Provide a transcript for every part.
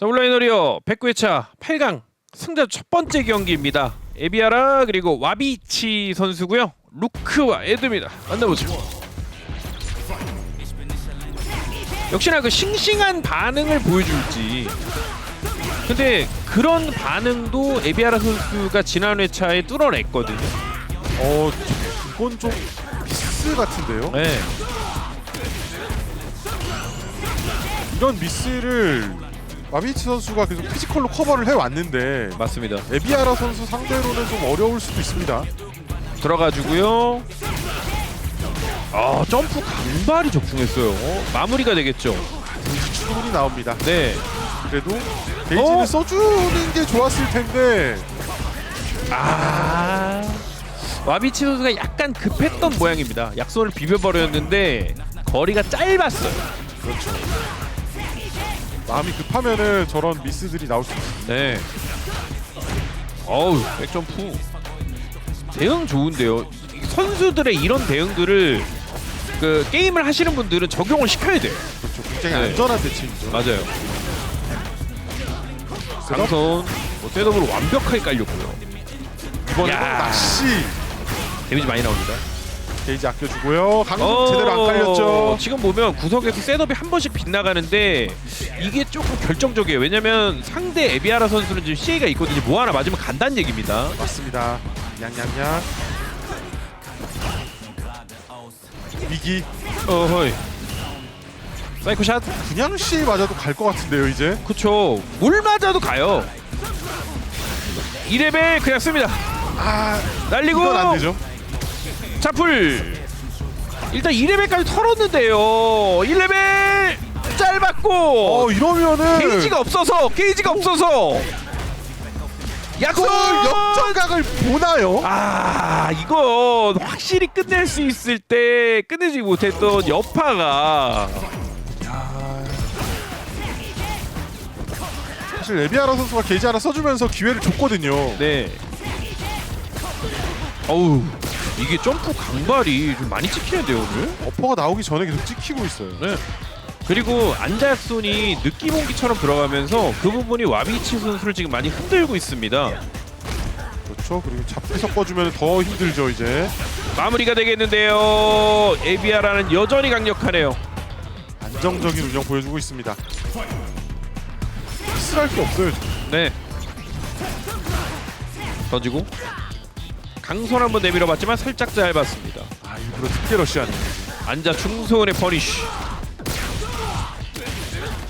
자 온라인어리어 109회차 8강 승자 첫 번째 경기입니다. 에비아라 그리고 와비치 선수고요. 루크와 에드입니다. 만나보죠. 역시나 그 싱싱한 반응을 보여줄지. 근데 그런 반응도 에비아라 선수가 지난 회차에 뚫어냈거든요. 어, 이건 좀 미스 같은데요. 네, 이런 미스를 마비치 선수가 계속 피지컬로 커버를 해왔는데 맞습니다. 에비아라 선수 상대로는 좀 어려울 수도 있습니다. 들어가지고요. 아 점프 강발이 적중했어요. 마무리가 되겠죠. 충분히 나옵니다. 네. 그래도 게이지를 어? 써주는 게 좋았을 텐데 아 와비치 선수가 약간 급했던 모양입니다. 약손을 비벼버렸는데 거리가 짧았어요. 그렇죠. 마음이 급하면은 저런 미스들이 나올 수 있습니다. 네. 어우 백점프 대응 좋은데요. 이 선수들의 이런 대응들을 그 게임을 하시는 분들은 적용을 시켜야 돼요. 그렇죠. 굉장히 네. 안전한 대칭이죠. 맞아요. 강선 뭐 셋업으로 완벽하게 깔렸고요. 이번에는 야. 낚시 데미지 많이 나옵니다. 게이지 아껴주고요. 강도 어, 제대로 안 깔렸죠. 지금 보면 구석에서 셋업이 한 번씩 빗나가는데 이게 조금 결정적이에요. 왜냐면 상대 에비아라 선수는 지금 CA가 있거든요. 뭐 하나 맞으면 간다는 얘기입니다. 맞습니다. 양양양 위기 어허이. 사이코샷? 그냥 C 맞아도 갈 것 같은데요 이제 그쵸. 물 맞아도 가요. 2레벨 그냥 씁니다. 아 날리고 이건 안 되죠. 자풀. 일단 2레벨까지 털었는데요. 1레벨 짧았고 어 이러면은 게이지가 없어서 게이지가 없어서 약속 이걸 역전각을 보나요? 아 이거 확실히 끝낼 수 있을 때 끝내지 못했던 여파가 사실 레비아라 선수가 게이지 하나 써주면서 기회를 줬거든요. 네 어우 이게 점프 강발이 좀 많이 찍히는데요 오늘 어퍼가 나오기 전에 계속 찍히고 있어요. 네 그리고 안자손이 느낌 온기처럼 들어가면서 그 부분이 와비치 선수를 지금 많이 흔들고 있습니다 그렇죠. 그리고 잡기 섞어주면 더 힘들죠 이제. 마무리가 되겠는데요 에비아라는 여전히 강력하네요 안정적인 운영 보여주고 있습니다. 미스할 게 없어요. 지금. 네. 던지고 강손 한번 내밀어 봤지만 살짝 짧았습니다. 아 일부러 특게 러시하는 앉아 중소원의 퍼니쉬.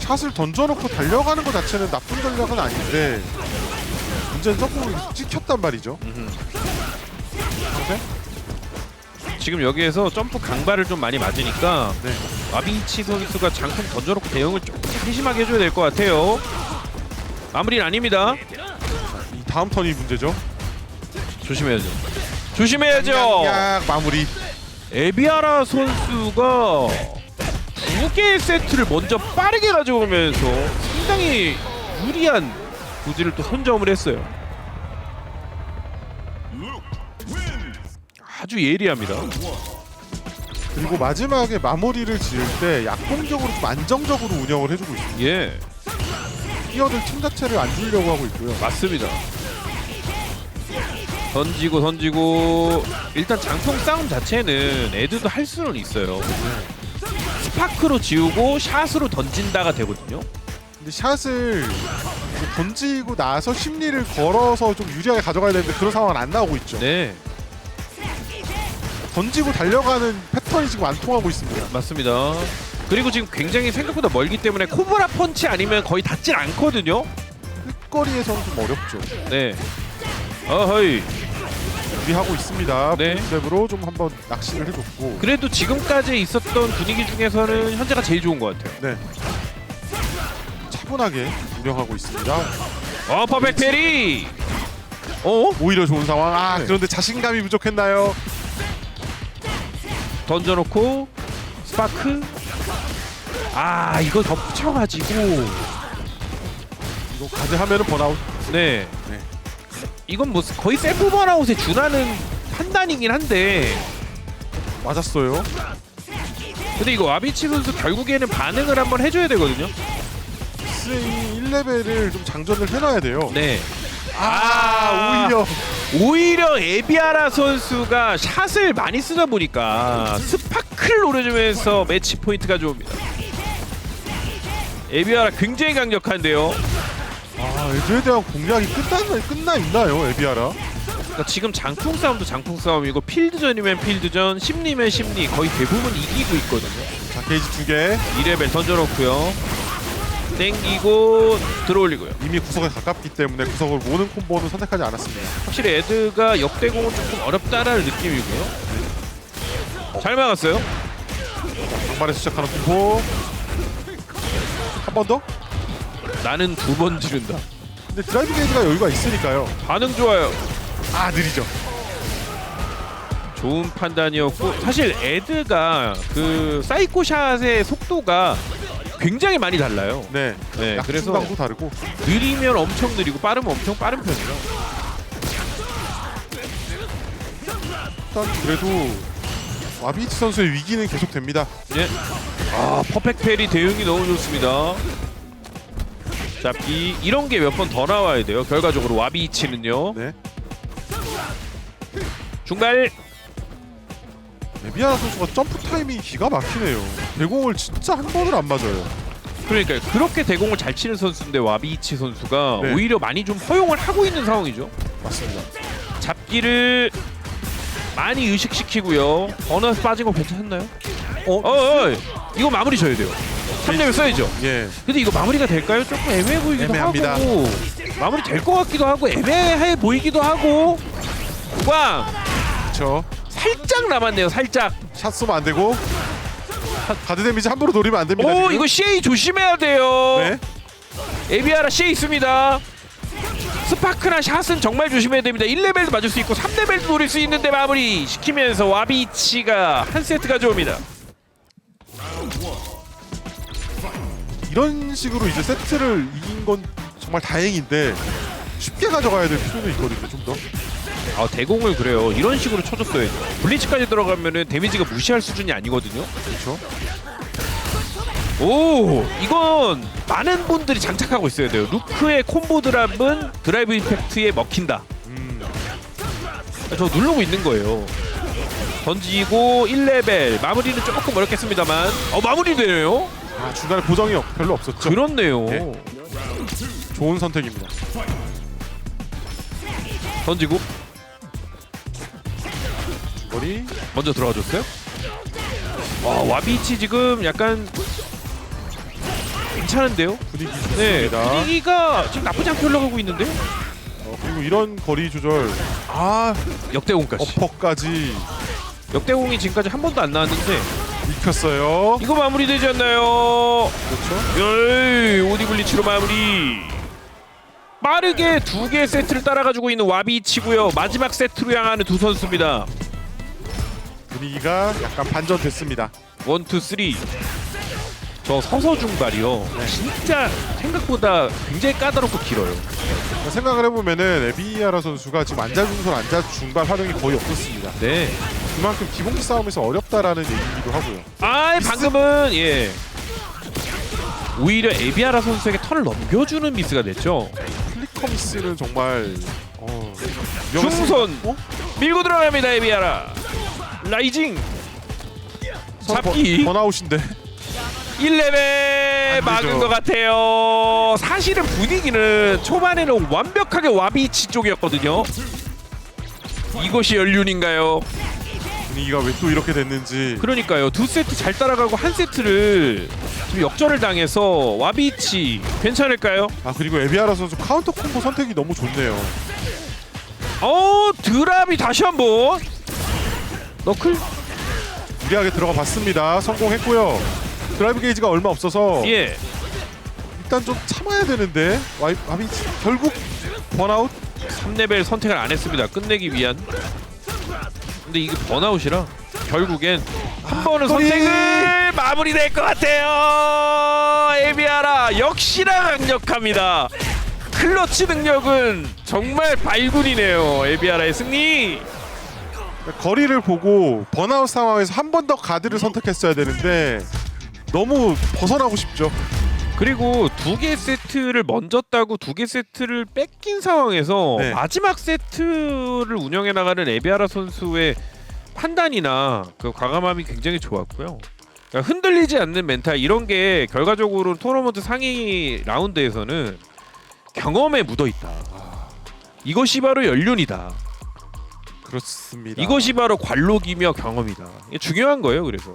샷을 던져놓고 달려가는 것 자체는 나쁜 전략은 아닌데 문제는 조금 찍혔단 말이죠. 네? 지금 여기에서 점프 강발을 좀 많이 맞으니까 네. 와비치 선수가 장풍 던져놓고 대응을 조금 세심하게 해줘야 될 것 같아요. 마무리는 아닙니다. 이 다음 턴이 문제죠. 조심해야죠. 조심해야죠. 약 마무리. 에비아라 선수가 두 개의 세트를 먼저 빠르게 가져오면서 상당히 유리한 구질을 또 선점을 했어요. 아주 예리합니다. 그리고 마지막에 마무리를 지을 때 약공적으로 좀 안정적으로 운영을 해주고 있습니다. 예, 뛰어들 팀 자체를 안 주려고 하고 있고요. 맞습니다. 던지고 던지고 일단 장풍 싸움 자체는 애들도 할 수는 있어요. 스파크로 지우고 샷으로 던진다가 되거든요. 근데 샷을 던지고 나서 심리를 걸어서 좀 유리하게 가져가야 되는데 그런 상황은 안 나오고 있죠. 네, 던지고 달려가는 패턴이 지금 안 통하고 있습니다. 맞습니다. 그리고 지금 굉장히 생각보다 멀기 때문에 코브라 펀치 아니면 거의 닿질 않거든요. 끝거리에서는 좀 어렵죠. 네. 어허이. 준비하고 있습니다. 네. 랩으로 좀 한번 낚시를 해줬고. 그래도 지금까지 있었던 분위기 중에서는 현재가 제일 좋은 것 같아요. 네. 차분하게 운영하고 있습니다. 어, 퍼펙트 페리. 어? 오히려 좋은 상황. 아 네. 그런데 자신감이 부족했나요? 던져놓고 스파크. 아, 이거 덮쳐가지고. 이거 가드 하면은 번아웃. 네. 네. 이건 뭐 거의 셀프 번아웃에 준하는 판단이긴 한데. 맞았어요. 근데 이거 와비치 선수 결국에는 반응을 한번 해줘야 되거든요. 원주행이 1레벨을 좀 장전을 해놔야 돼요. 네. 아, 오히려 오히려 에비아라 선수가 샷을 많이 쓰다 보니까 스파클 노려주면서 매치 포인트가 좋습니다. 에비아라 굉장히 강력한데요. 아, 에드에 대한 공략이 끝나 끝나 있나요, 에비아라? 그러니까 지금 장풍 싸움도 장풍 싸움이고 필드전이면 필드전, 심리면 심리 거의 대부분 이기고 있거든요. 자, 게이지 두 개. 2레벨 던져놓고요. 땡기고 들어올리고요. 이미 구석에 가깝기 때문에 구석을 모는 콤보는 선택하지 않았습니다. 확실히 에드가 역대공은 조금 어렵다라는 느낌이고요. 잘 막았어요. 장발에 시작하는 콤보. 한 번 더? 나는 두 번 지른다. 근데 드라이브 게이지가 여유가 있으니까요. 반응 좋아요. 아, 느리죠. 좋은 판단이었고 사실 에드가 그 사이코샷의 속도가 굉장히 많이 달라요. 네. 네, 약 그래서 중간도 다르고. 느리면 엄청 느리고 빠르면 엄청 빠른 편이라. 일단 그래도 와비치 선수의 위기는 계속됩니다. 예. 아 퍼펙트 페리 대응이 너무 좋습니다. 잡기 이런 게 몇 번 더 나와야 돼요. 결과적으로 와비치는요. 네. 중발 에비아나 선수가 점프 타이밍이 기가 막히네요. 대공을 진짜 한 번을 안 맞아요. 그러니까 그렇게 대공을 잘 치는 선수인데 와비치 선수가 네. 오히려 많이 좀 허용을 하고 있는 상황이죠. 맞습니다. 잡기를 많이 의식시키고요. 버너스 빠진 거 괜찮나요? 어? 어, 어, 이거 마무리 져야 돼요. 3레벨 써야죠. 예. 근데 이거 마무리가 될까요? 조금 애매해 보이기도 애매합니다. 하고 마무리 될 것 같기도 하고 애매해 보이기도 하고 꽝 그렇죠. 살짝 남았네요. 살짝. 샷 쏘면 안 되고 가드 데미지 함부로 노리면 안 됩니다. 오 지금. 이거 CA 조심해야 돼요. 네. 에비아라 CA 있습니다. 스파크나 샷은 정말 조심해야 됩니다. 1레벨도 맞을 수 있고 3레벨도 노릴 수 있는데 마무리 시키면서 와비치가 한 세트 가져옵니다. 이런 식으로 이제 세트를 이긴 건 정말 다행인데 쉽게 가져가야 될 필요는 있거든요. 좀 더. 아 대공을 그래요. 이런 식으로 쳐줬어야죠. 블리츠까지 들어가면은 데미지가 무시할 수준이 아니거든요. 그렇죠. 오 이건 많은 분들이 장착하고 있어야 돼요. 루크의 콤보 드랍은 드라이브 이펙트에 먹힌다. 음. 저 누르고 있는 거예요. 던지고 1레벨 마무리는 조금 어렵겠습니다만 어 마무리 되네요. 아 중간에 보정이 없- 별로 없었죠. 그렇네요. 예. 좋은 선택입니다. 던지고 머리 먼저 들어가 줬어요. 와 와비치 지금 약간 괜찮은데요? 분위기 네 좋습니다. 분위기가 지금 나쁘지 않게 올라가고 있는데 어, 그리고 이런 거리 조절. 아 역대공까지 어퍼까지 역대공이 지금까지 한 번도 안 나왔는데 익혔어요. 이거 마무리 되지 않나요? 그렇죠. 에이 오디블리치로 마무리 빠르게 두 개의 세트를 따라가지고 있는 와비치고요 마지막 세트로 향하는 두 선수입니다 분위기가 약간 반전됐습니다. 원 투 쓰리 저 서서 중발이요 진짜 생각보다 굉장히 까다롭고 길어요 생각을 해보면은 에비아라 선수가 지금 앉아중선 앉아 중발 활용이 거의 없었습니다. 네 그만큼 기본기 싸움에서 어렵다라는 얘기기도 하고요. 아 방금은 예 오히려 에비아라 선수에게 턴을 넘겨주는 미스가 됐죠 플리커미스는 정말 어, 위험했습니다. 중선 어? 밀고 들어갑니다 에비아라 라이징 잡기 번, 번아웃인데 1레벨 안 막은 되죠. 것 같아요. 사실은 분위기는 초반에는 완벽하게 와비치 쪽이었거든요. 이것이 연륜인가요? 분위기가 왜 또 이렇게 됐는지 그러니까요. 두 세트 잘 따라가고 한 세트를 지금 역전을 당해서 와비치 괜찮을까요? 아 그리고 에비아라 선수 카운터 콤보 선택이 너무 좋네요. 어 드랍이 다시 한번 너클 무리하게 들어가 봤습니다. 성공했고요. 드라이브 게이지가 얼마 없어서 예 일단 좀 참아야 되는데 와이 와비 결국 번아웃 3레벨 선택을 안 했습니다. 끝내기 위한. 근데 이게 번아웃이라 결국엔 한 번은 꼬리! 선택을 마무리될 것 같아요. 에비아라 역시나 강력합니다. 클러치 능력은 정말 발군이네요. 에비아라의 승리. 거리를 보고 번아웃 상황에서 한 번 더 가드를 선택했어야 되는데 너무 벗어나고 싶죠. 그리고 두 개 세트를 먼저 따고 두 개 세트를 뺏긴 상황에서 네. 마지막 세트를 운영해 나가는 에비아라 선수의 판단이나 그 과감함이 굉장히 좋았고요. 그러니까 흔들리지 않는 멘탈 이런 게 결과적으로 토너먼트 상위 라운드에서는 경험에 묻어 있다. 이것이 바로 연륜이다. 그렇습니다. 이것이 바로 관록이며 경험이다. 이게 중요한 거예요. 그래서